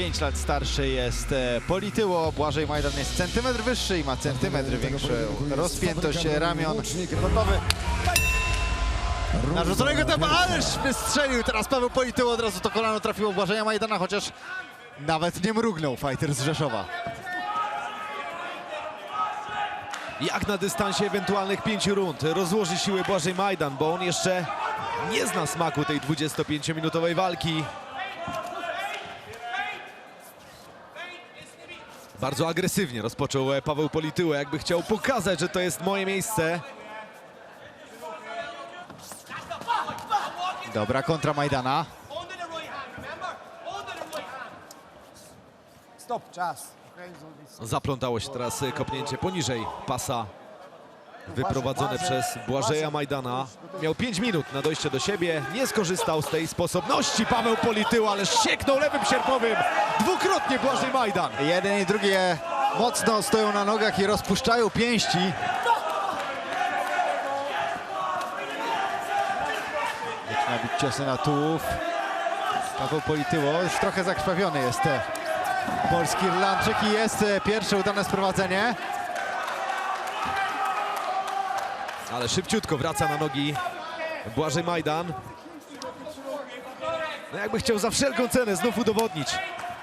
5 lat starszy jest e, Polityło, Błażej Majdan jest centymetr wyższy i ma centymetr większą rozpiętość ramion. Gotowy. Narzuconego tam, ależ wystrzelił teraz Paweł Polityło, od razu to kolano trafiło Błażeja Majdana, chociaż nawet nie mrugnął fighter z Rzeszowa. Jak na dystansie ewentualnych pięciu rund rozłoży siły Błażej Majdan, bo on jeszcze nie zna smaku tej 25-minutowej walki. Bardzo agresywnie rozpoczął Paweł Polityło, jakby chciał pokazać, że to jest moje miejsce. Dobra kontra Majdana. Stop, czas. Zaplątało się teraz kopnięcie poniżej pasa wyprowadzone przez Błażeja Majdana. Miał 5 minut na dojście do siebie, nie skorzystał z tej sposobności Paweł Polityło, ale sieknął lewym sierpowym dwukrotnie Błażej Majdan. Jeden i drugie mocno stoją na nogach i rozpuszczają pięści. Zaczyna bić ciosy na tułów. Paweł Polityło już trochę zakrwawiony jest e, polski Irlandczyk i jest e, pierwsze udane sprowadzenie. Ale szybciutko wraca na nogi Błażej Majdan. No jakby chciał za wszelką cenę znów udowodnić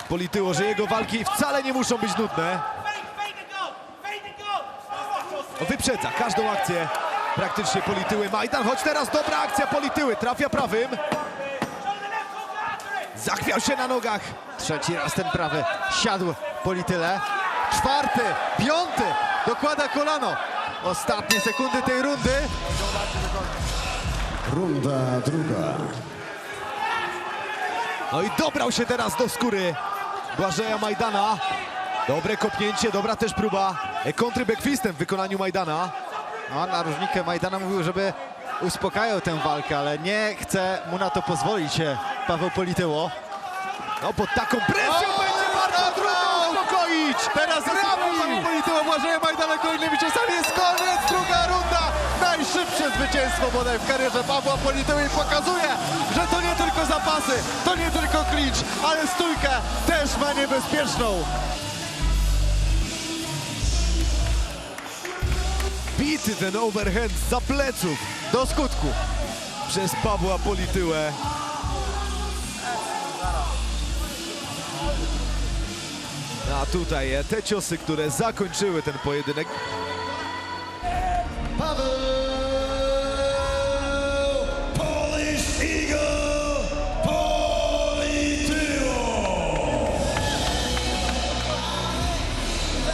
Polityło, że jego walki wcale nie muszą być nudne. No, Wyprzedza każdą akcję praktycznie Polityły. Majdan, choć teraz dobra akcja Polityły. Trafia prawym. Zachwiał się na nogach. Trzeci raz ten prawy siadł Polityle. Czwarty, piąty, dokłada kolano. Ostatnie sekundy tej rundy. Runda druga. No i dobrał się teraz do skóry Błażeja Majdana. Dobre kopnięcie, dobra też próba e, kontry backfistem w wykonaniu Majdana. No, narożnikę Majdana mówił, żeby uspokajał tę walkę, ale nie chce mu na to pozwolić Paweł Polityło. No pod taką presją uspokoić. Teraz brawo Paweł Polityło, Błażeja Majdana kolejnymi ciosami. Jest koniec, druga runda. Najszybsze zwycięstwo bodaj w karierze Pawła Polityły i pokazuje, że to nie tylko zapasy, to nie tylko clinch, ale stójkę też ma niebezpieczną. Bity ten overhand za pleców Do skutku. przez Pawła Polityłę. A tutaj e, te ciosy, które zakończyły ten pojedynek.